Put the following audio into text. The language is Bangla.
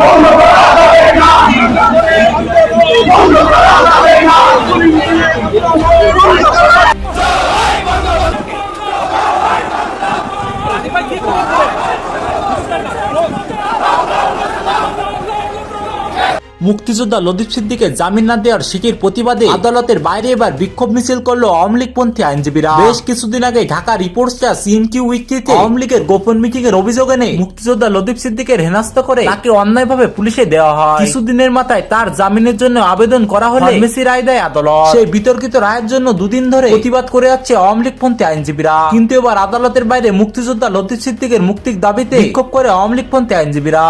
বন্ধ করা যাবে না মুক্তিযোদ্ধা লদীপ সিদ্দিকে জামিন না দেওয়ার শিকির প্রতিবাদে আদালতের বাইরে এবার বিক্ষোভ মিছিল করল আওয়ামী লীগপন্থী আইনজীবীরা। বেশ কিছুদিন আগে ঢাকা রিপোর্টসটা সিএনকিউ উইকিতে আওয়ামী লীগের গোপন মিটিং এর অভিযোগ এনে মুক্তিযোদ্ধা লদীপ সিদ্দিকের হেনাস্ত করে তাকে অন্যায়ভাবে পুলিশে দেওয়া হয়। কিছুদিনের মাথায় তার জামিনের জন্য আবেদন করা হলে মেসি রায় দেয় আদালত। সেই বিতর্কিত রায়ের জন্য দুদিন ধরে প্রতিবাদ করে যাচ্ছে আওয়ামী লীগপন্থী আইনজীবীরা। কিন্তু এবার আদালতের বাইরে মুক্তিযোদ্ধা লতিফ সিদ্দিকের মুক্তির দাবিতে বিক্ষোভ করে আওয়ামী লীগপন্থী আইনজীবীরা।